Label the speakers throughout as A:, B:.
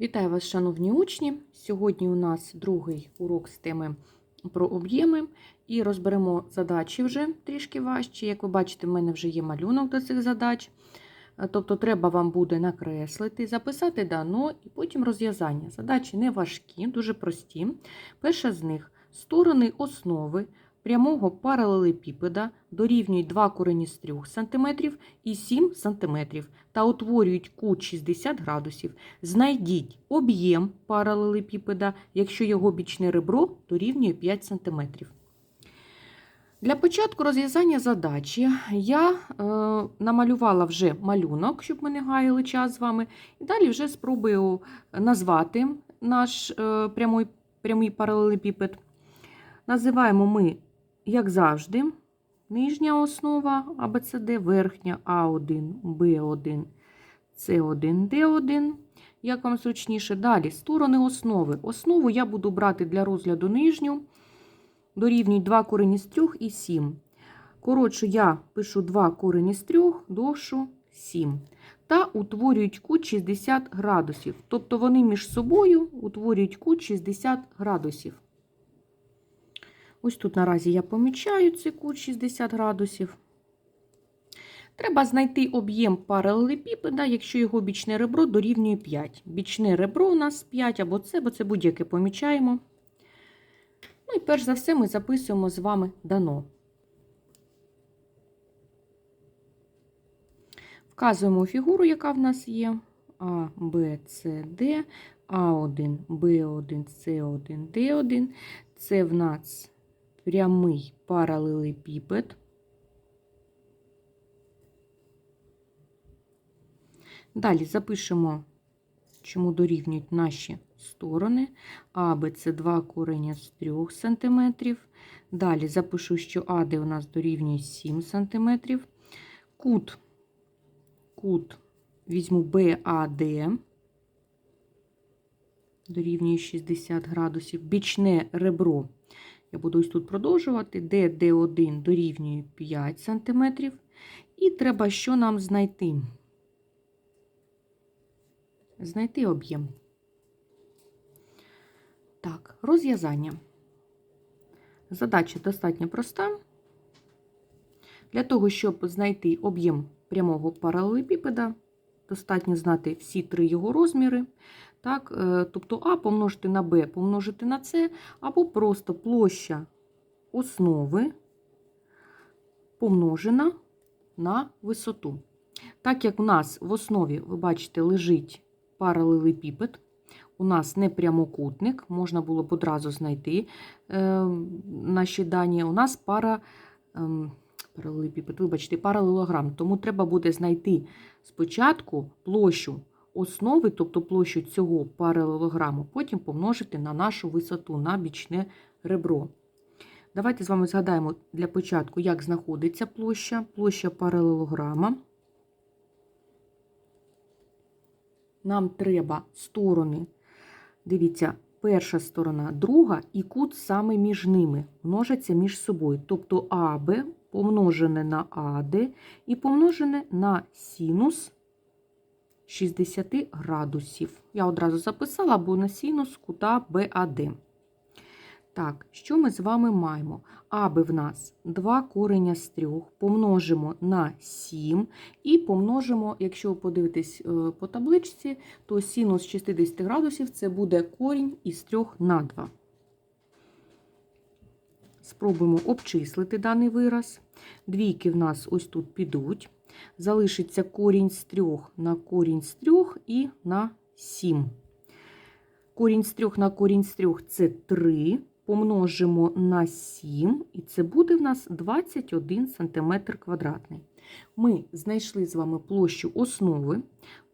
A: Вітаю вас, шановні учні! Сьогодні у нас другий урок з теми про об'єми, і розберемо задачі вже трішки важчі. Як ви бачите, в мене вже є малюнок до цих задач. Е, Тобто, треба вам буде накреслити, записати дано і потім розв'язання. Задачі не важкі, дуже прості. Перша з них сторони основи прямого паралелепіпеда дорівнюють 2 корені з 3 см і 7 см та утворюють кут 60 градусів. Знайдіть об'єм паралелепіпеда, якщо його бічне ребро дорівнює 5 см. Для початку розв'язання задачі я е, намалювала вже малюнок, щоб ми не гаяли час з вами. І далі вже спробую назвати наш е, прямий, прямий паралелепіпед. Називаємо ми, як завжди, нижня основа АБЦД, верхня А1, Б1, С1, Д1. Як вам зручніше. Далі сторони основи. Основу я буду брати для розгляду нижню. Дорівнюють 2 корені з 3 і 7. Коротше, я пишу 2 корені з 3, довшу 7. Та утворюють кут 60 градусів. Тобто вони між собою утворюють кут 60 градусів. Ось тут наразі я помічаю цей кут 60 градусів. Треба знайти об'єм паралелепіпеда, якщо його бічне ребро дорівнює 5. Бічне ребро у нас 5 або це, бо це будь-яке помічаємо. Ну і перш за все ми записуємо з вами дано. Вказуємо фігуру, яка в нас є. А, Б, С, Д, А1, Б1, С1, Д1. Це в нас прямий паралелепіпед. Далі запишемо, чому дорівнюють наші сторони. АБ це 2 корення з 3 см. Далі запишу, що АД у нас дорівнює 7 см. Кут, кут візьму БАД, дорівнює 60 градусів. Бічне ребро. Я буду ось тут продовжувати. ДД1 дорівнює 5 см. І треба що нам знайти? Знайти об'єм. Так, розв'язання. Задача достатньо проста. Для того, щоб знайти об'єм прямого паралелепіпеда, достатньо знати всі три його розміри. Так, Тобто А помножити на Б, помножити на С, або просто площа основи помножена на висоту. Так як у нас в основі, ви бачите, лежить паралелепіпед, у нас не прямокутник, можна було б одразу знайти е, наші дані. У нас пара, е, вибачте, паралелограм, тому треба буде знайти спочатку площу основи, тобто площу цього паралелограму, потім помножити на нашу висоту, на бічне ребро. Давайте з вами згадаємо для початку, як знаходиться площа, площа паралелограма. Нам треба сторони, дивіться, перша сторона, друга і кут саме між ними множаться між собою. Тобто АБ помножене на АД і помножене на синус 60 градусів. Я одразу записала або на синус кута БАД. Так, що ми з вами маємо? АБ в нас 2 корення з 3, помножимо на 7 і помножимо, якщо ви подивитесь по табличці, то синус 60 градусів це буде корінь із 3 на 2. Спробуємо обчислити даний вираз. Двійки в нас ось тут підуть. Залишиться корінь з 3 на корінь з 3 і на 7. Корінь з 3 на корінь з 3 це 3 помножимо на 7, і це буде в нас 21 см квадратний. Ми знайшли з вами площу основи.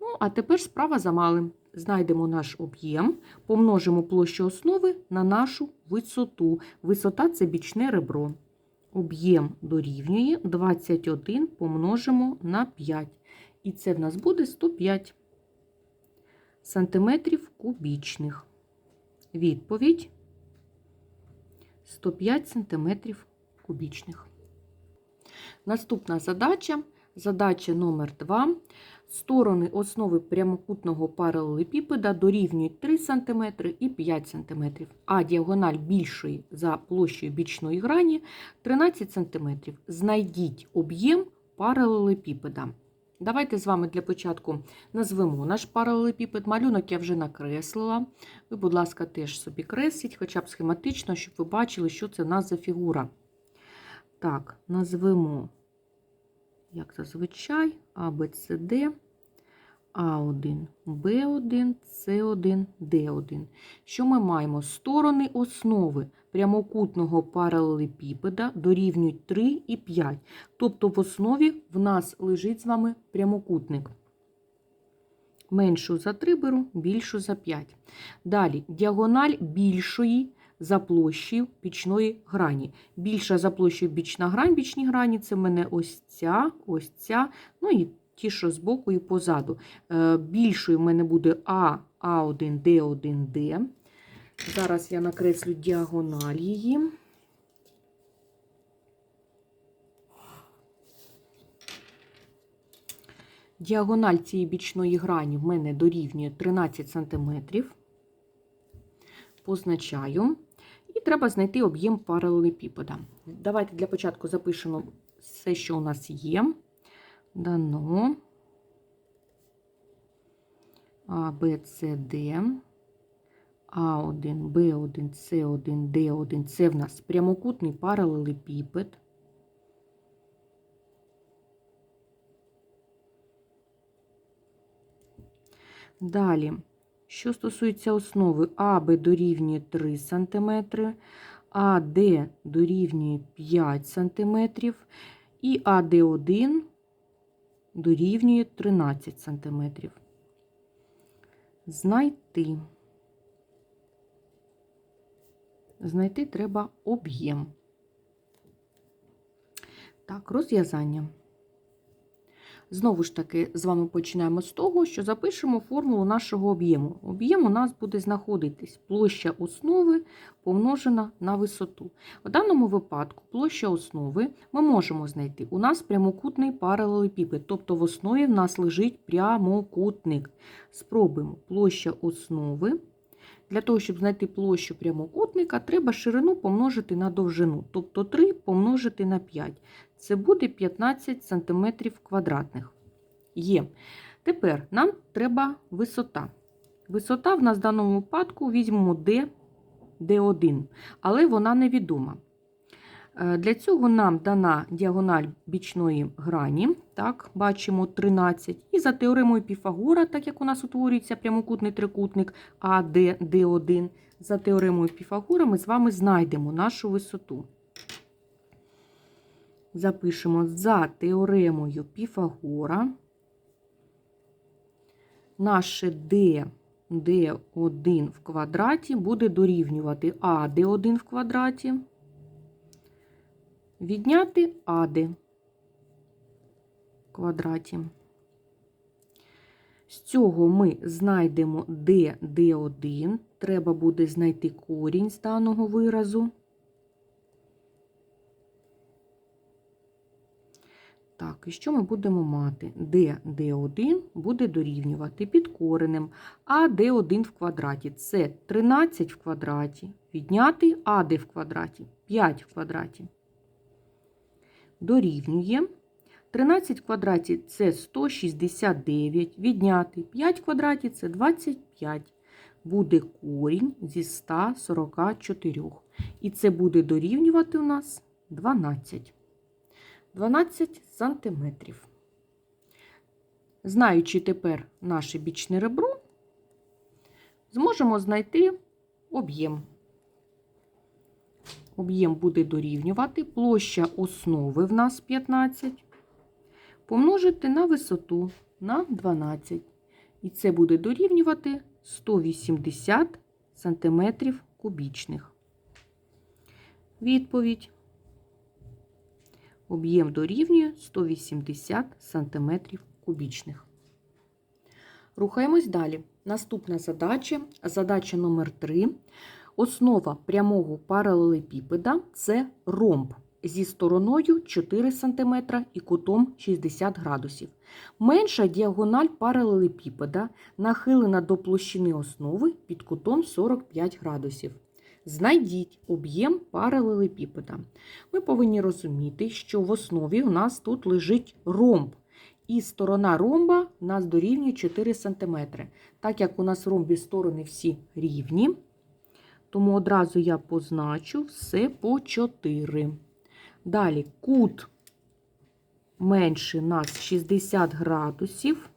A: Ну, а тепер справа за малим. Знайдемо наш об'єм, помножимо площу основи на нашу висоту. Висота це бічне ребро. Об'єм дорівнює 21 помножимо на 5. І це в нас буде 105 сантиметрів кубічних. Відповідь 105 см кубічних. Наступна задача, задача номер 2. Сторони основи прямокутного паралелепіпеда дорівнюють 3 см і 5 см, а діагональ більшої за площею бічної грані 13 см. Знайдіть об'єм паралелепіпеда. Давайте з вами для початку назвемо наш паралелепіпед. Малюнок я вже накреслила. Ви, будь ласка, теж собі кресліть, хоча б схематично, щоб ви бачили, що це в нас за фігура. Так, назвемо, як зазвичай, А, Б, С, Д, А1, Б1, С1, Д1. Що ми маємо? Сторони основи прямокутного паралелепіпеда дорівнюють 3 і 5. Тобто в основі в нас лежить з вами прямокутник. Меншу за 3 беру, більшу за 5. Далі діагональ більшої за площею бічної грані. Більша за площею бічна грань, бічні грані це в мене ось ця, ось ця, ну і ті, що збоку і позаду. Е, Більшою в мене буде А, А1, Д1, Д. Зараз я накреслю діагональ її. Діагональ цієї бічної грані в мене дорівнює 13 см. Позначаю. І треба знайти об'єм паралелепіпеда. Давайте для початку запишемо все, що у нас є. Дано А, Б, С, Д. А1, Б1, С1, Д1 це в нас прямокутний паралелепіпед. Далі, що стосується основи, АБ дорівнює 3 см, АД дорівнює 5 см і АД1 дорівнює 13 см. Знайти. Знайти треба об'єм. Так, розв'язання. Знову ж таки, з вами починаємо з того, що запишемо формулу нашого об'єму. Об'єм у нас буде знаходитись площа основи помножена на висоту. В даному випадку площа основи ми можемо знайти. У нас прямокутний паралелепіпед, тобто в основі в нас лежить прямокутник. Спробуємо площа основи. Для того, щоб знайти площу прямокутника, треба ширину помножити на довжину, тобто 3 помножити на 5. Це буде 15 см квадратних. Є. Тепер нам треба висота. Висота в нас в даному випадку візьмемо D, D1, але вона невідома. Для цього нам дана діагональ бічної грані, так, бачимо 13. І за теоремою Піфагора, так як у нас утворюється прямокутний трикутник АД, Д1, за теоремою Піфагора ми з вами знайдемо нашу висоту. Запишемо за теоремою Піфагора. Наше D, D1 в квадраті буде дорівнювати А D1 в квадраті. Відняти АД в квадраті. З цього ми знайдемо D, D1. Треба буде знайти корінь з даного виразу. Так, і що ми будемо мати? D, D1 буде дорівнювати під коренем А D1 в квадраті. Це 13 в квадраті. Відняти АД в квадраті, 5 в квадраті. Дорівнює 13 в квадраті це 169, відняти 5 в квадраті це 25. Буде корінь зі 144. І це буде дорівнювати у нас 12. 12 сантиметрів. Знаючи тепер наше бічне ребро, зможемо знайти об'єм. Об'єм буде дорівнювати площа основи в нас 15, помножити на висоту на 12. І це буде дорівнювати 180 см кубічних. Відповідь. Об'єм дорівнює 180 см кубічних. Рухаємось далі. Наступна задача, задача номер 3. Основа прямого паралелепіпеда це ромб. зі стороною 4 см і кутом 60 градусів. Менша діагональ паралелепіпеда нахилена до площини основи під кутом 45 градусів. Знайдіть об'єм паралелепіпеда. Ми повинні розуміти, що в основі у нас тут лежить ромб. І сторона ромба у нас дорівнює 4 см. Так як у нас ромбі сторони всі рівні, тому одразу я позначу все по 4. Далі кут менший у нас 60 градусів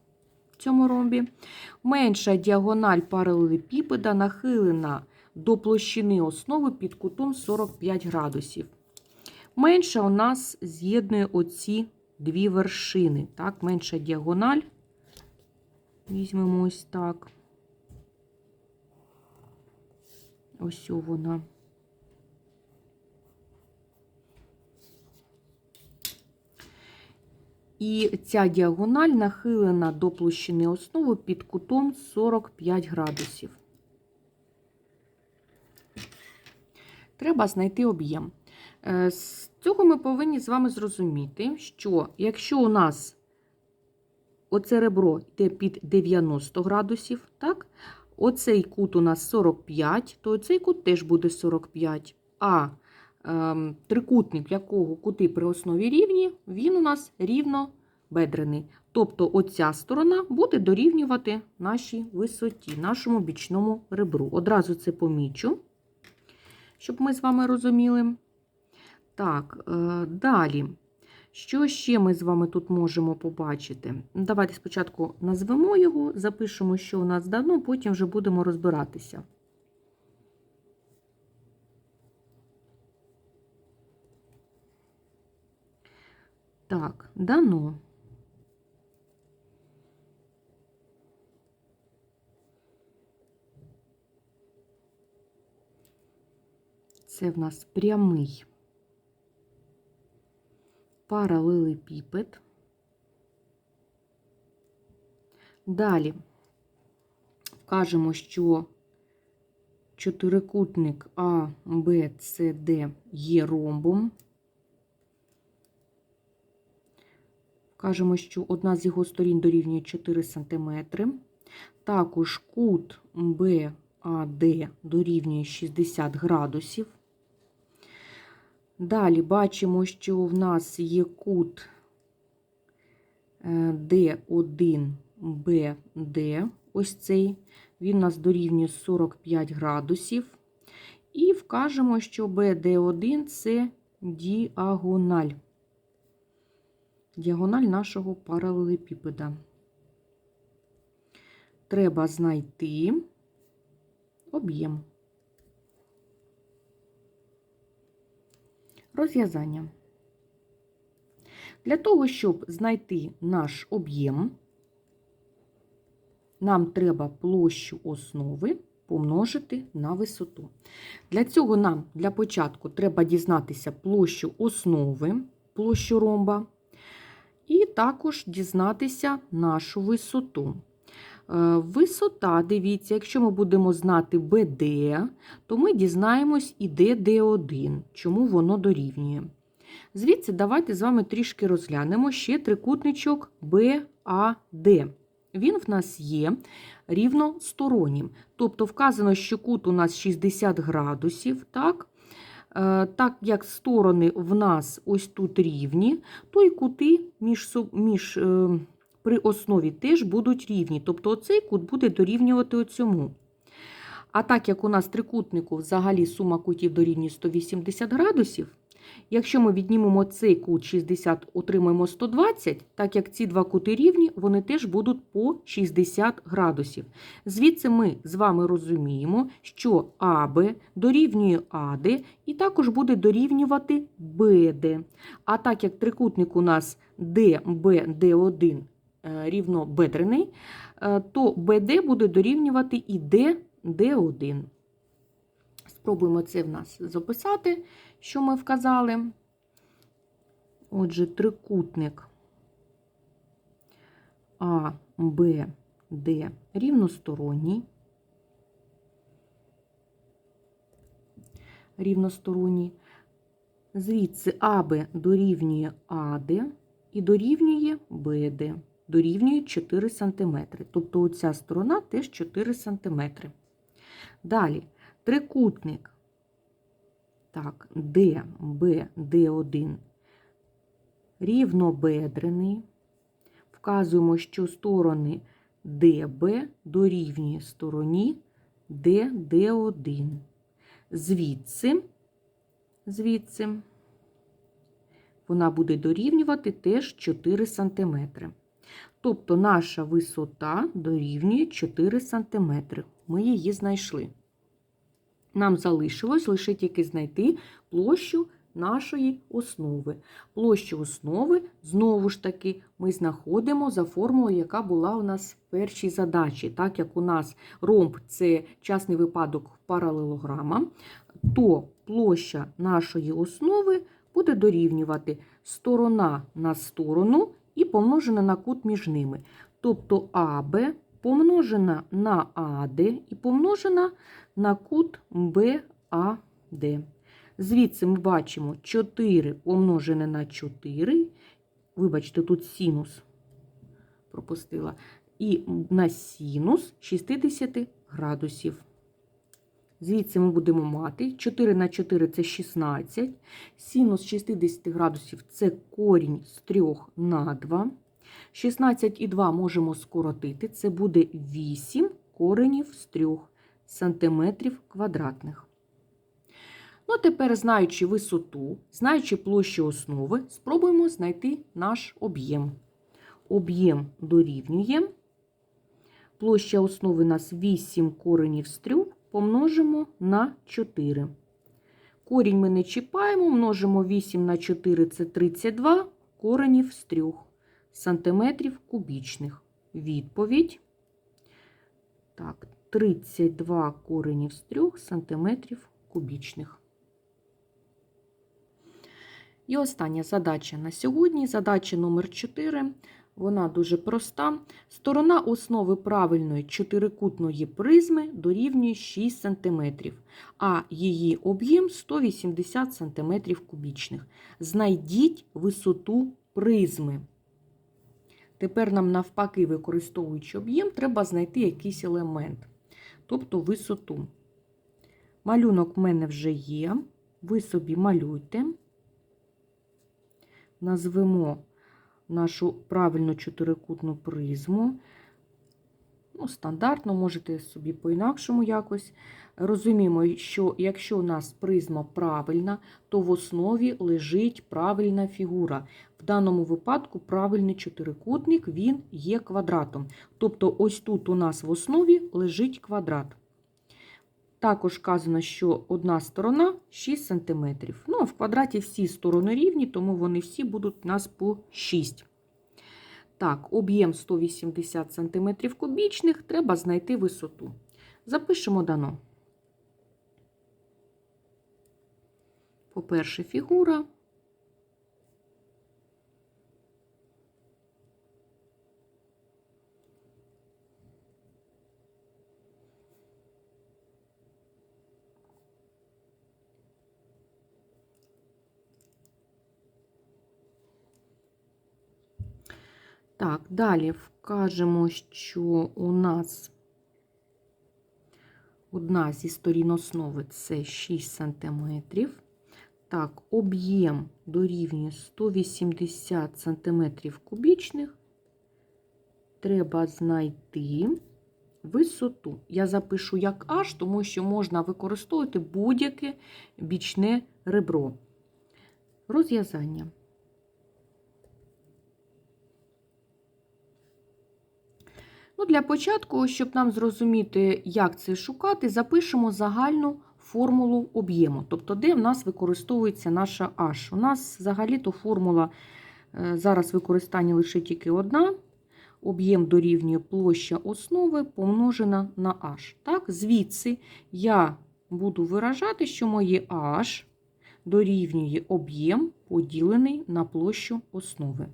A: в цьому ромбі. Менша діагональ паралелепіпеда нахилена до площини основи під кутом 45 градусів. Менша у нас з'єднує оці дві вершини. Так, менша діагональ. Візьмемо ось так. Ось вона. І ця діагональ нахилена до площини основи під кутом 45 градусів. Треба знайти об'єм. Е, З цього ми повинні з вами зрозуміти, що якщо у нас оце ребро йде під 90 градусів, так, оцей кут у нас 45, то цей кут теж буде 45. А ем, трикутник, якого кути при основі рівні, він у нас рівнобедрений. Тобто оця сторона буде дорівнювати нашій висоті, нашому бічному ребру. Одразу це помічу, щоб ми з вами розуміли. Так, е, далі. Що ще ми з вами тут можемо побачити? Давайте спочатку назвемо його, запишемо, що у нас дано, потім вже будемо розбиратися. Так, дано. Це в нас прямий паралелепіпед. Далі вкажемо, що чотирикутник А, Б, С, Д є ромбом. Вкажемо, що одна з його сторін дорівнює 4 см. Також кут БАД дорівнює 60 градусів. Далі бачимо, що в нас є кут D1, BD, ось цей, він у нас дорівнює 45 градусів. І вкажемо, що BD1 це діагональ. Діагональ нашого паралелепіпеда. Треба знайти об'єм. Розв'язання. Для того, щоб знайти наш об'єм, нам треба площу основи помножити на висоту. Для цього нам для початку треба дізнатися площу основи, площу ромба, і також дізнатися нашу висоту. Е, Висота, дивіться, якщо ми будемо знати BD, то ми дізнаємось і DD1, чому воно дорівнює. Звідси, давайте з вами трішки розглянемо ще трикутничок BAD. Він в нас є рівностороннім. Тобто вказано, що кут у нас 60 градусів. так? Е, Так як сторони в нас ось тут рівні, то і кути між, між е, при основі теж будуть рівні. Тобто оцей кут буде дорівнювати оцьому. А так як у нас трикутнику взагалі сума кутів дорівнює 180 градусів, якщо ми віднімемо цей кут 60, отримаємо 120, так як ці два кути рівні, вони теж будуть по 60 градусів. Звідси ми з вами розуміємо, що АБ дорівнює АД і також буде дорівнювати БД. А так як трикутник у нас ДБД1 Е, рівнобедрений, е, то БД буде дорівнювати і ДД1. Спробуємо це в нас записати, що ми вказали. Отже, трикутник А, Б, Д рівносторонній. Рівносторонній. Звідси АБ дорівнює АД і дорівнює БД. Дорівнює 4 см. Тобто оця сторона теж 4 см. Далі трикутник. Так, ДБ, Д1 рівнобедрений. Вказуємо, що сторони ДБ дорівнює стороні ДД1. Звідси, звідси вона буде дорівнювати теж 4 см. Тобто наша висота дорівнює 4 см. Ми її знайшли. Нам залишилось лише тільки знайти площу нашої основи. Площу основи, знову ж таки, ми знаходимо за формулою, яка була у нас в першій задачі. Так як у нас ромб це частний випадок паралелограма, то площа нашої основи буде дорівнювати сторона на сторону і помножена на кут між ними. Тобто АБ помножена на АД і помножена на кут БАД. Звідси ми бачимо 4 помножене на 4. Вибачте, тут синус пропустила. І на синус 60 градусів. Звідси ми будемо мати 4 на 4 це 16. Синус 60 градусів це корінь з 3 на 2. 16 і 2 можемо скоротити. Це буде 8 коренів з 3 сантиметрів квадратних. Ну, тепер, знаючи висоту, знаючи площу основи, спробуємо знайти наш об'єм. Об'єм дорівнює. Площа основи у нас 8 коренів з 3 помножимо на 4. Корінь ми не чіпаємо, множимо 8 на 4 це 32 коренів з 3 сантиметрів кубічних. Відповідь. Так, 32 коренів з 3 сантиметрів кубічних. І остання задача на сьогодні, задача номер 4. Вона дуже проста. Сторона основи правильної чотирикутної призми дорівнює 6 см, а її об'єм 180 см кубічних. Знайдіть висоту призми. Тепер нам, навпаки, використовуючи об'єм, треба знайти якийсь елемент, тобто висоту. Малюнок в мене вже є. Ви собі малюйте назвемо нашу правильну чотирикутну призму. Ну, Стандартно, можете собі по-інакшому якось. Розуміємо, що якщо у нас призма правильна, то в основі лежить правильна фігура. В даному випадку правильний чотирикутник він є квадратом. Тобто, ось тут у нас в основі лежить квадрат. Також вказано, що одна сторона 6 см. Ну, а в квадраті всі сторони рівні, тому вони всі будуть у нас по 6. Так, об'єм 180 см кубічних, треба знайти висоту. Запишемо дано. По-перше, фігура. Так, далі вкажемо, що у нас одна зі сторін основи це 6 см. Так, об'єм дорівнює 180 см кубічних. Треба знайти висоту. Я запишу як H, тому що можна використовувати будь-яке бічне ребро. Розв'язання. Ну, Для початку, щоб нам зрозуміти, як це шукати, запишемо загальну формулу об'єму, тобто, де в нас використовується наша H. У нас взагалі-то формула е, зараз використання лише тільки одна. Об'єм дорівнює площа основи помножена на H. Так, Звідси я буду виражати, що моє H дорівнює об'єм, поділений на площу основи.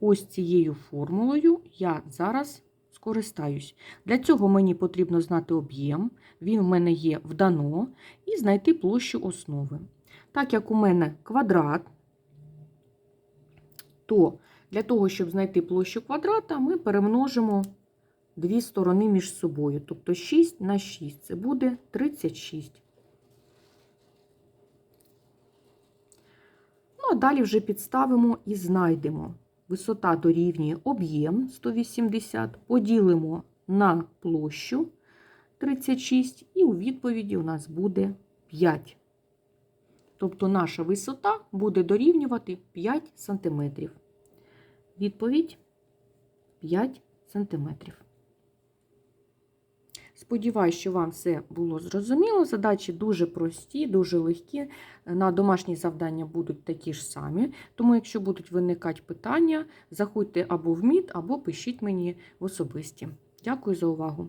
A: Ось цією формулою я зараз скористаюсь. Для цього мені потрібно знати об'єм, він в мене є вдано, і знайти площу основи. Так як у мене квадрат, то для того, щоб знайти площу квадрата, ми перемножимо дві сторони між собою. Тобто 6 на 6 це буде 36. Ну, а далі вже підставимо і знайдемо. Висота дорівнює об'єм 180, поділимо на площу 36, і у відповіді у нас буде 5. Тобто наша висота буде дорівнювати 5 см. Відповідь 5 см. Сподіваюсь, що вам все було зрозуміло. Задачі дуже прості, дуже легкі. На домашні завдання будуть такі ж самі. Тому, якщо будуть виникати питання, заходьте або в МІД, або пишіть мені в особисті. Дякую за увагу!